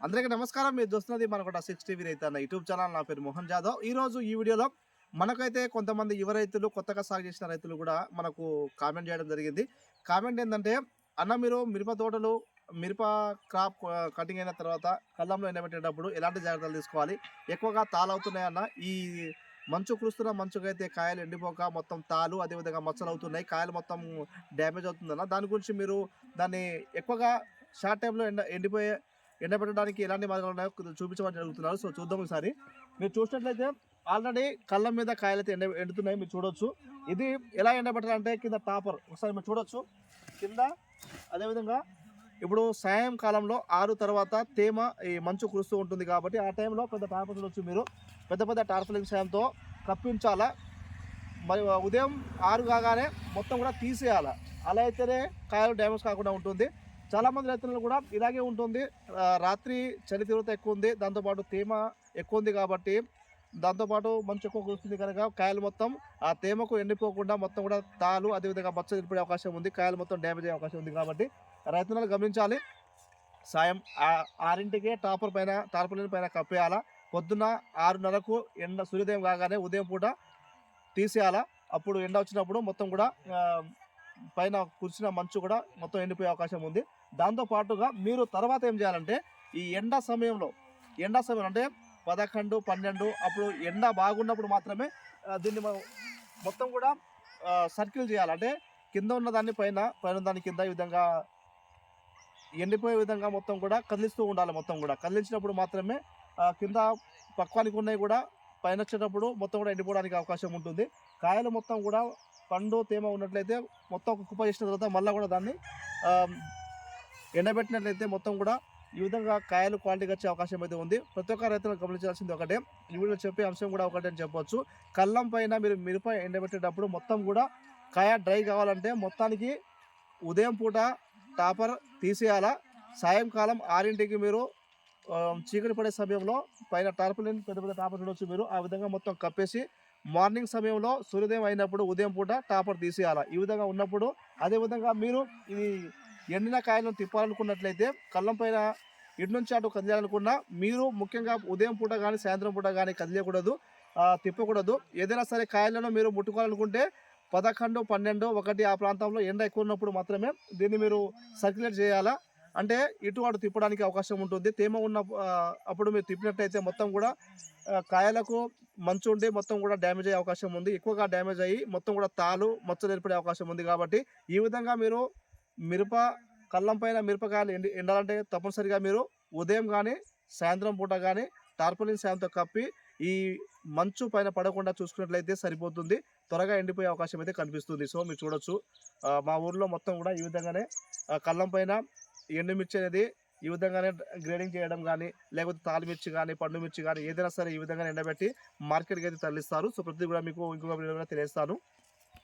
అందరికీ నమస్కారం. మీరు చూస్తున్నది మనకు సిక్స్ టీవీ రైతు అన్న యూట్యూబ్ ఛానల్. నా పేరు మోహన్ జాదవ్. ఈ రోజు ఈ వీడియోలో మనకైతే కొంతమంది యువ రైతులు కొత్తగా సాగు చేసిన రైతులు కూడా మనకు కామెంట్ చేయడం జరిగింది. కామెంట్ ఏంటంటే అన్న మీరు మిరప తోటలు మిరప క్రాప్ కటింగ్ అయిన తర్వాత కళ్ళంలో ఎండబెట్టేటప్పుడు ఎలాంటి జాగ్రత్తలు తీసుకోవాలి? ఎక్కువగా తాళవుతున్నాయన్న ఈ మంచు కురుస్తున్న మంచుకైతే కాయలు ఎండిపోక మొత్తం తాలు అదేవిధంగా మచ్చలు అవుతున్నాయి. కాయలు మొత్తం డ్యామేజ్ అవుతుందన్న దాని గురించి మీరు దాన్ని ఎక్కువగా షార్ట్ టైంలో ఎండ ఎండిపోయే ఎండబెట్టడానికి ఎలాంటి మార్గాలు ఉన్నాయో కొంచెం చూపించమని అడుగుతున్నారు. సో చూద్దాం ఒకసారి. మీరు చూసినట్లయితే ఆల్రెడీ కళ్ళ మీద కాయలు అయితే ఎండ ఎండుతున్నాయి మీరు చూడొచ్చు. ఇది ఎలా ఎండబెట్టాలంటే కింద టాపర్ ఒకసారి మీరు చూడొచ్చు. కింద అదేవిధంగా ఇప్పుడు సాయంకాలంలో ఆరు తర్వాత తేమ ఈ మంచు కురుస్తూ ఉంటుంది కాబట్టి ఆ టైంలో పెద్ద టాపర్ చూడొచ్చు మీరు. పెద్ద పెద్ద టార్పలింగ్ సాయంతో కప్పించాలా? మరి ఉదయం ఆరు కాగానే మొత్తం కూడా తీసేయాలి? అలా అయితేనే కాయలు డ్యామేజ్ కాకుండా ఉంటుంది. చాలామంది రైతులను రైతులు కూడా ఇలాగే ఉంటుంది. రాత్రి చలి తీవ్రత ఎక్కువ ఉంది. దాంతోపాటు తేమ ఎక్కువ ఉంది కాబట్టి దాంతోపాటు మంచు ఎక్కువ కురుస్తుంది కనుక కాయలు మొత్తం ఆ తేమకు ఎండిపోకుండా మొత్తం కూడా తాలు అదేవిధంగా మచ్చ నిలిపే అవకాశం ఉంది. కాయలు మొత్తం డ్యామేజ్ అయ్యే అవకాశం ఉంది కాబట్టి రైతులను గమనించాలి. సాయం ఆ- ఆరింటికే టాపర్ పైన టార్పలిన్ పైన కప్పేయాలా. పొద్దున్న ఆరున్నరకు ఎండ సూర్యోదయం కాగానే ఉదయం పూట తీసేయాలా. అప్పుడు ఎండ వచ్చినప్పుడు మొత్తం కూడా పైన కురిసిన మంచు కూడా మొత్తం ఎండిపోయే అవకాశం ఉంది. దాంతో పాటుగా మీరు తర్వాత ఏం చేయాలంటే ఈ ఎండ సమయంలో ఎండ సమయం అంటే పదకొండు పన్నెండు అప్పుడు ఎండ బాగున్నప్పుడు మాత్రమే దీన్ని మనం మొత్తం కూడా సర్కిల్ చేయాలంటే కింద ఉన్న దాన్ని పైన పైన దాని కింద ఈ విధంగా ఎండిపోయే విధంగా మొత్తం కూడా కదిలిస్తూ ఉండాలి మొత్తం కూడా. కదిలించినప్పుడు మాత్రమే కింద పక్వానికి ఉన్నాయి కూడా పైన వచ్చేటప్పుడు మొత్తం కూడా ఎండిపోవడానికి అవకాశం ఉంటుంది. కాయలు మొత్తం కూడా పండు తేమ ఉన్నట్లయితే మొత్తం ఒక కుప్ప చేసిన తర్వాత మళ్ళీ కూడా దాన్ని ఎండబెట్టినట్లయితే మొత్తం కూడా ఈ విధంగా కాయలు క్వాలిటీగా వచ్చే అవకాశం అయితే ఉంది. ప్రతి ఒక్క రైతులు గమనించాల్సింది ఒకటే. ఈ వీడియో చెప్పే అంశం కూడా ఒకటే అని చెప్పొచ్చు. కళ్ళం పైన మీరు మిరప ఎండబెట్టేటప్పుడు మొత్తం కూడా కాయ డ్రై కావాలంటే మొత్తానికి ఉదయం పూట టాపర్ తీసేయాలా? సాయంకాలం ఆరింటికి మీరు చీకటి పడే సమయంలో పైన టార్పలిన్ పెద్ద పెద్ద టాపర్ చూడవచ్చు మీరు. ఆ విధంగా మొత్తం కప్పేసి మార్నింగ్ సమయంలో సూర్యోదయం అయినప్పుడు ఉదయం పూట టాపర్ తీసేయాలి? ఈ విధంగా ఉన్నప్పుడు అదేవిధంగా మీరు ఇది ఎండిన కాయలను తిప్పాలనుకున్నట్లయితే కళ్ళం పైన ఇటు నుంచి అటు కదిలేయాలనుకున్నా మీరు ముఖ్యంగా ఉదయం పూట కానీ సాయంత్రం పూట కానీ కదిలేయకూడదు తిప్పకూడదు. ఏదైనా సరే కాయలను మీరు ముట్టుకోవాలనుకుంటే పదకొండు పన్నెండు ఒకటి ఆ ప్రాంతంలో ఎండ ఎక్కువ ఉన్నప్పుడు మాత్రమే దీన్ని మీరు సర్క్యులేట్ చేయాలా? అంటే ఇటు అటు తిప్పడానికి అవకాశం ఉంటుంది. తేమ ఉన్న అప్పుడు మీరు తిప్పినట్టయితే మొత్తం కూడా కాయలకు మంచు ఉండి మొత్తం కూడా డ్యామేజ్ అయ్యే అవకాశం ఉంది. ఎక్కువగా డ్యామేజ్ అయ్యి మొత్తం కూడా తాలు మచ్చలు ఏర్పడే అవకాశం ఉంది కాబట్టి ఈ విధంగా మీరు మిరప కళ్ళం పైన మిరపకాయలు ఎండి ఎండాలంటే తప్పనిసరిగా మీరు ఉదయం కానీ సాయంత్రం పూట కానీ టార్పలిన్ సాయంతో కప్పి ఈ మంచు పైన పడకుండా చూసుకున్నట్లయితే సరిపోతుంది. త్వరగా ఎండిపోయే అవకాశం అయితే కనిపిస్తుంది. సో మీరు చూడొచ్చు. మా ఊర్లో మొత్తం కూడా ఈ విధంగానే కళ్ళం పైన ఎండుమిర్చి అనేది ఈ విధంగానే గ్రేడింగ్ చేయడం కానీ లేకపోతే తాలిమిర్చి కానీ పండు మిర్చి కానీ ఏదైనా సరే ఈ విధంగా ఎండబెట్టి మార్కెట్కి అయితే తరలిస్తారు. సో ప్రతి కూడా మీకు ఇంకొక తెలియస్తాను